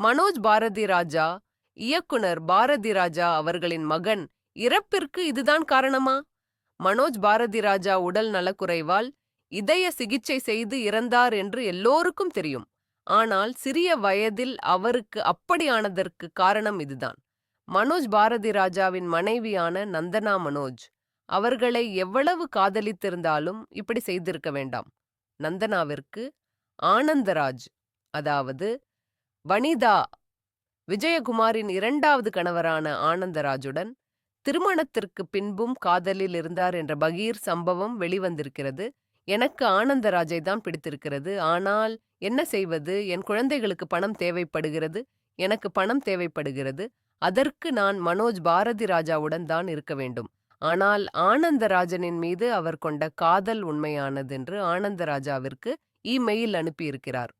மனோஜ் பாரதி ராஜா இயக்குனர் பாரதி ராஜா அவர்களின் மகன் இறப்பிற்கு இதுதான் காரணமா? மனோஜ் பாரதி ராஜா உடல் நலக்குறைவால் இதய சிகிச்சை செய்து இறந்தார் என்று எல்லோருக்கும் தெரியும். ஆனால் சிறிய வயதில் அவருக்கு அப்படியானதற்கு காரணம் இதுதான். மனோஜ் பாரதி ராஜாவின் மனைவியான நந்தனா மனோஜ் அவர்களை எவ்வளவு காதலித்திருந்தாலும் இப்படி செய்திருக்க வேண்டாம். நந்தனாவிற்கு ஆனந்தராஜ் அதாவது வனிதா விஜயகுமாரின் இரண்டாவது கணவரான ஆனந்தராஜுடன் திருமணத்திற்கு பின்பும் காதலில் இருந்தார் என்ற பகீர் சம்பவம் வெளிவந்திருக்கிறது. எனக்கு ஆனந்தராஜை தான் பிடித்திருக்கிறது. ஆனால் என்ன செய்வது? என் குழந்தைகளுக்கு பணம் தேவைப்படுகிறது. எனக்கு பணம் தேவைப்படுகிறது. அதற்கு நான் மனோஜ் பாரதி ராஜாவுடன் தான் இருக்க வேண்டும். ஆனால் ஆனந்தராஜனின் மீது அவர் கொண்ட காதல் உண்மையானதென்று ஆனந்தராஜாவிற்கு இமெயில் அனுப்பியிருக்கிறார்.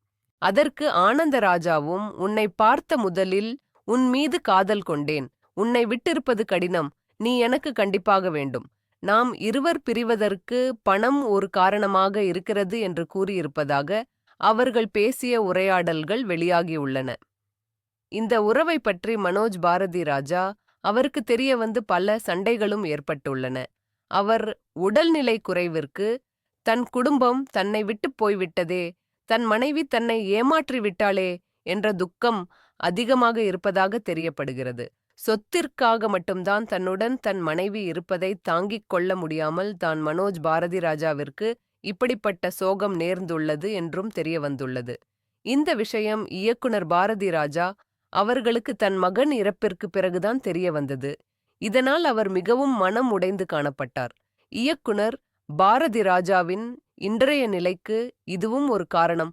அதற்கு ஆனந்தராஜாவும் உன்னை பார்த்த முதலில் உன் மீது காதல் கொண்டேன். உன்னை விட்டிருப்பது கடினம். நீ எனக்கு கண்டிப்பாக வேண்டும். நாம் இருவர் பிரிவதற்கு பணம் ஒரு காரணமாக இருக்கிறது என்று கூறியிருப்பதாக அவர்கள் பேசிய உரையாடல்கள் வெளியாகியுள்ளன. இந்த உறவை பற்றி மனோஜ் பாரதி ராஜா அவருக்கு தெரிய வந்து பல சண்டைகளும் ஏற்பட்டுள்ளன. அவர் உடல்நிலை குறைவிற்கு தன் குடும்பம் தன்னை விட்டு போய்விட்டதே தன் மனைவி தன்னை ஏமாற்றி விட்டாளே என்ற துக்கம் அதிகமாக இருப்பதாக தெரியப்படுகிறது. சொத்திற்காக மட்டும்தான் தன்னுடன் தன் மனைவி இருப்பதை தாங்கிக் கொள்ள முடியாமல் தான் மனோஜ் பாரதி ராஜாவிற்கு இப்படிப்பட்ட சோகம் நேர்ந்துள்ளது என்றும் தெரிய வந்துள்ளது இந்த விஷயம் இயக்குனர் பாரதி ராஜா அவர்களுக்கு தன் மகன் இறப்பிற்கு பிறகுதான் தெரிய வந்தது இதனால் அவர் மிகவும் மனம் உடைந்து காணப்பட்டார். இயக்குனர் பாரதி ராஜாவின் இன்றைய நிலைக்கு இதுவும் ஒரு காரணம்.